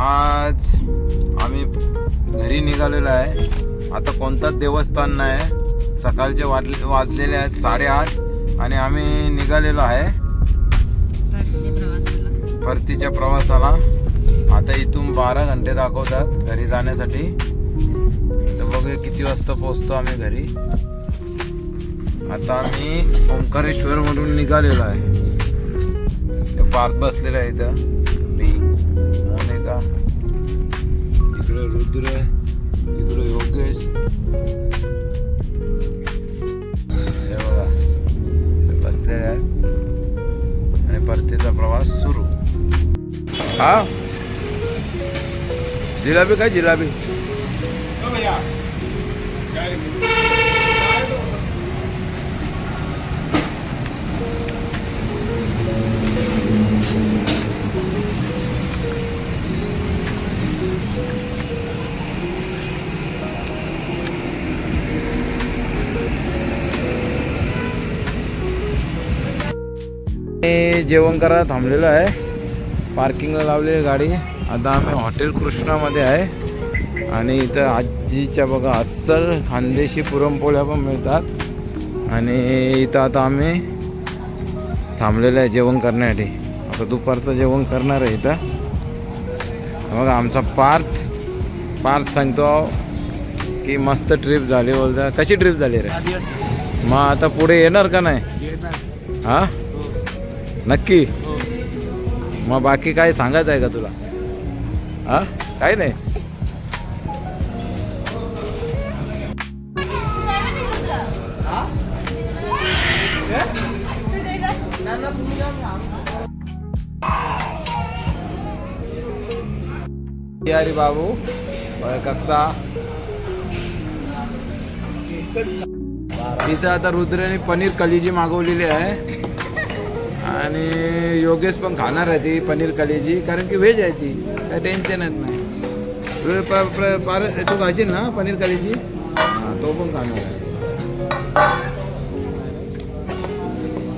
आज आम्ही घरी निघालेलो आहे. आता कोणताच देवस्थान नाही. सकाळचे वाजले वाजलेले आहेत साडेआठ आणि आम्ही निघालेलो आहे. परतीच्या प्रवासाला. आता इथून बारा घंटे दाखवतात घरी जाण्यासाठी. तर बघूया किती वाजता पोहोचतो आम्ही घरी. आता आम्ही ओंकारेश्वर मधून निघालेलो आहे. ते पार्थ बसलेला आहे इथं. इकडे रुद्र इकडे योगेश हे बघा ते बसलेले आहेत आणि परतीचा प्रवास सुरू हा जिलाबी काय जिलाबी जेवण करायला थांबलेलो आहे. पार्किंगला लावलेली गाडी. आता आम्ही हॉटेल कृष्णामध्ये आहे. आणि इथं आजीच्या बघा अस्सल खानदेशी पुरणपोळ्या पण मिळतात. आणि इथं आता आम्ही थांबलेलं आहे जेवण करण्यासाठी. आता दुपारचं जेवण करणार आहे इथं. बघा आमचा पार्थ पार्थ सांगतो की मस्त ट्रिप झाली बोलता. कशी ट्रिप झाली रे? मग आता पुढे येणार का नाही? हा? नक्की. मग बाकी काय सांगायचं आहे का तुला? हा? काय नाही. अरे बाबू कसा इथं आता रुद्राने पनीर कलिजी मागवलेली आहे. आणि योगेश पण खाणार आहे ती पनीर कलेजी कारण की व्हेज आहे ती. काय टेन्शनच नाही. तू प- पार तू खाशील ना पनीर कलेजी? हां तो पण खाणार आहे.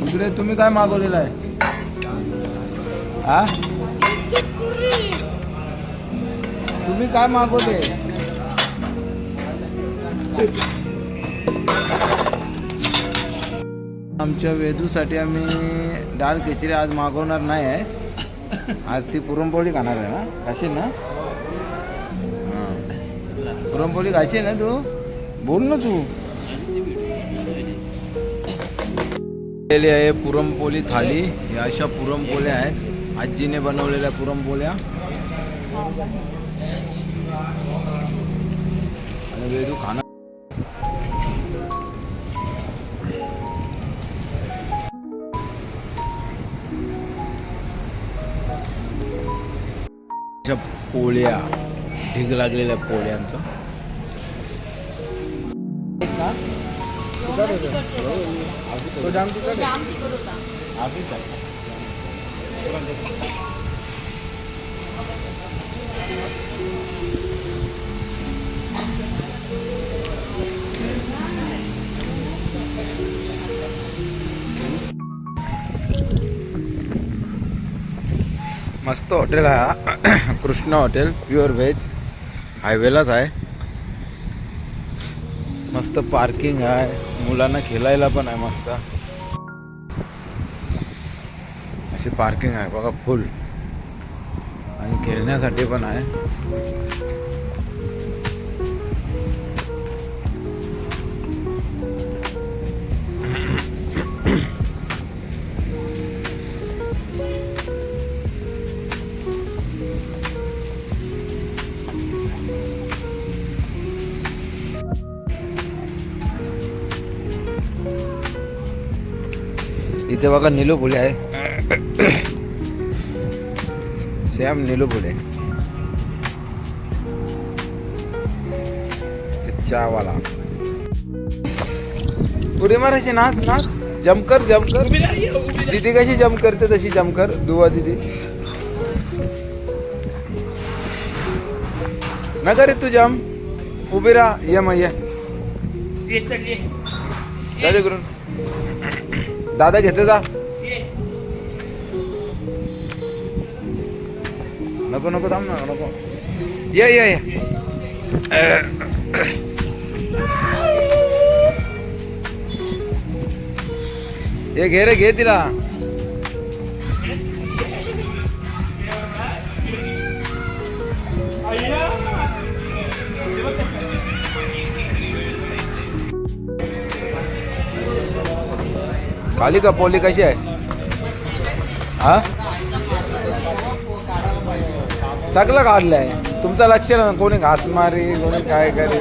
दुसरे तुम्ही काय मागवलेलं आहे? हा? तुम्ही काय मागवले? आमच्या वेदूसाठी आम्ही डाळ खिचडी आज मागवणार नाही आहे. आज ती पुरणपोळी खाणार आहे ना? खाशील ना? हां. पुरणपोळी खाशील ना तू? बोल ना तू. आहे पुरणपोळी थाली. या अशा पुरणपोळ्या आहेत. आजीने बनवलेल्या पुरणपोळ्या. आणि वेदू खाणार अशा पोळ्या ढीग लागलेल्या पोळ्यांचा. जाम तिखट? मस्त हॉटेल आहे हा. कृष्णा हॉटेल प्युअर व्हेज हायवेलाच आहे. मस्त पार्किंग आहे. मुलांना खेळायला पण आहे मस्त. अशी पार्किंग आहे बघा फुल आणि खेळण्यासाठी पण आहे. इथे बघा निलो फुले आहे? सेम निलो फुले चहावाला उडी मारायची नाच नाच. जमकर जमकर. दीदी कशी जम करते तशी जमकर. दुवा दीदी. नका रे तू जम. उभी राहा ये मग ये. करून. दादा घेते जा. नको नको थांब ना नको. ये ये ये. ये घे रे घे तिला. खाली का पोली कशी आहे? हा? सगळं काढलं आहे तुमचं लक्ष ना कोणी घास मारी कोणी काय करी?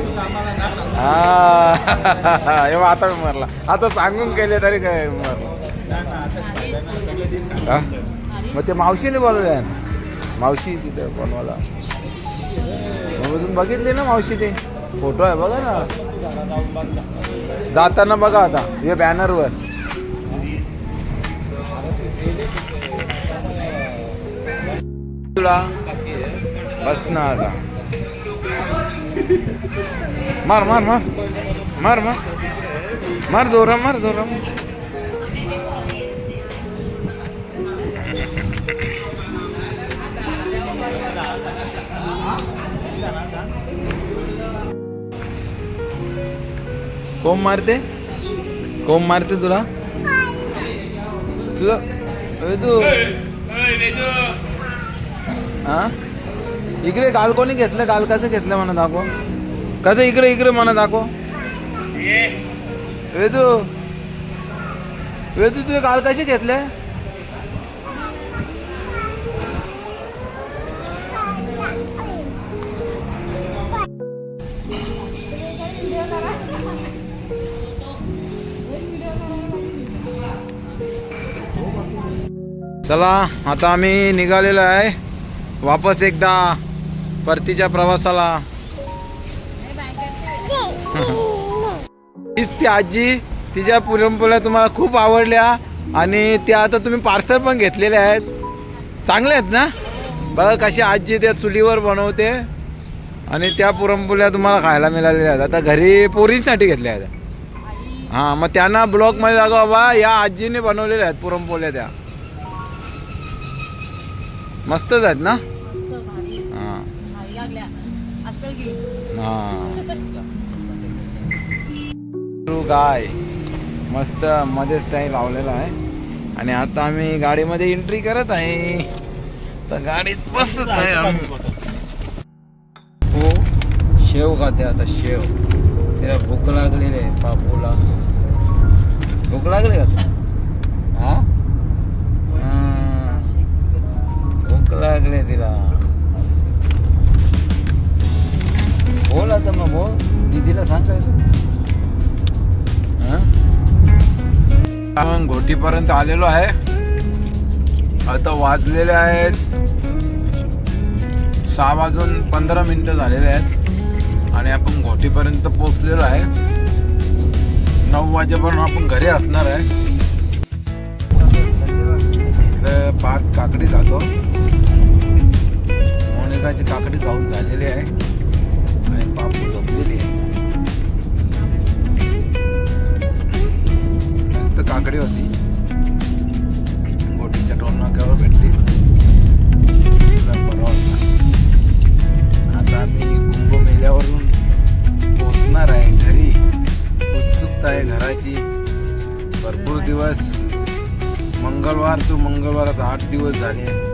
हा. एव आता मी मरला. आता सांगून केले तरी काय मरला मग ते मावशीने बोलवले मावशी तिथे बनवायला मग तुम्ही बघितले ना मावशी ते? फोटो आहे बघा ना. जाताना बघा आता हे बॅनरवर तुला? बस ना आता. मार मार मार. मार मार. मार जोरा मार जोरा. मार कोण मारते? कोण मारते तुला? तुझं तू हा? इकडे गाल कोणी घेतलं? गाल कसं घेतलं म्हणा दाखव. कसं इकडे इकडे म्हणा दाखव. वेदू. वेदू तुझे गाल कसे घेतले? चला आता आम्ही निघालेलो आहे. वापस एकदा परतीच्या प्रवासाला. हीच ती आजी तिच्या पुरणपोळ्या तुम्हाला खूप आवडल्या आणि त्या आता तुम्ही पार्सल पण घेतलेल्या आहेत. चांगल्या आहेत ना? बघा कशी आजी त्या चुलीवर बनवते आणि त्या पुरणपोळ्या तुम्हाला खायला मिळालेल्या आहेत. आता घरी पोरींसाठी घेतल्या आहेत. हां मग त्यांना ब्लॉकमध्ये जागा बाबा या आजीने बनवलेल्या आहेत पुरणपोळ्या त्या. मस्तच आहेत ना? हां. हां. गाय. मस्त मध्येच काही लावलेला आहे. आणि आता आम्ही गाडीमध्ये एंट्री करत आहे. तर गाडीत बसत आहे आम्ही. हो. शेव खाते आता शेव. तिला भूक लागलेली आहे पापूला भूक लागली का लागली तिला बोल आता मग बोल दीदीला सांगायचं आपण घोटीपर्यंत आलेलो आहे आता वाजलेले आहेत सहा वाजून पंधरा मिनिटं झालेले आहेत आणि आपण घोटीपर्यंत पोचलेलो आहे नऊ वाजेपर्यंत आपण घरी असणार आहे इकडे पाच काकडी जातो मोनिकाची काकडी खाऊन झालेली आहे. आणि पापू झोपलेली आहे. मस्त काकडी होती. गोटीच्या टोल नाक्यावर भेटली. तुला बरं वाटलं. आता मी कुंभमेल्यावरून पोचणार आहे घरी. उत्सुकता आहे घराची. भरपूर दिवस. मंगळवार टू मंगळवार आठ दिवस झाले.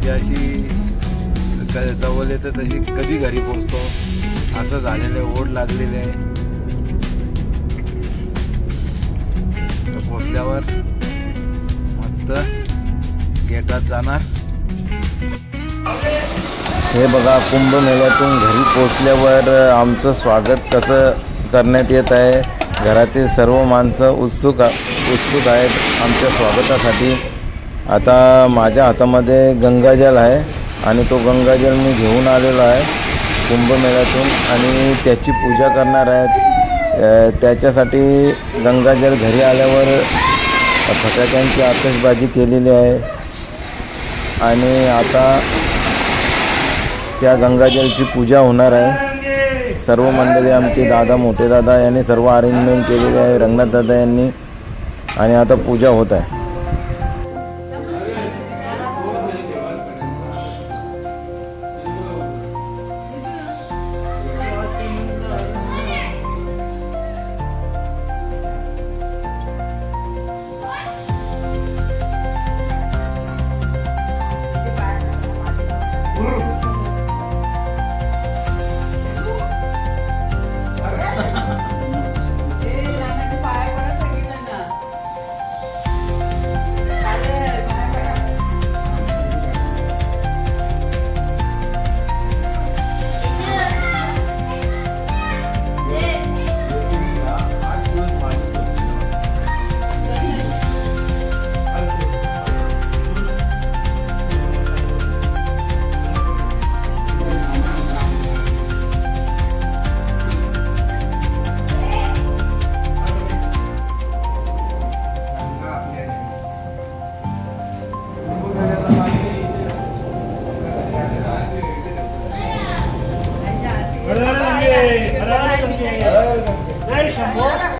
आता अशी क- जवळ येतं तशी कधी घरी पोचतो असं झालेलं आहे ओढ लागलेली आहे. पोचल्यावर मस्त गेटात जाणार. हे बघा कुंभमेळ्यातून घरी पोचल्यावर आमचं स्वागत कसं करण्यात येत आहे? घरातील सर्व माणसं उत्सुक उत्सुक आहेत आमच्या स्वागतासाठी. आता माझ्या हातामध्ये गंगाजल आहे आणि तो गंगाजल मी घेऊन आलेलो आहे कुंभमेळ्यातून आणि त्याची पूजा करणार आहेत त्याच्यासाठी गंगाजल घरी आल्यावर फटाक्यांची आतषबाजी केलेली आहे. आणि आता त्या गंगाजलची पूजा होणार आहे. सर्व मंडळी आमचे दादा मोठे दादा यांनी सर्व अरेंजमेंट केलेले आहे. रंगनाथ दादा यांनी. आणि आता पूजा होत आहे.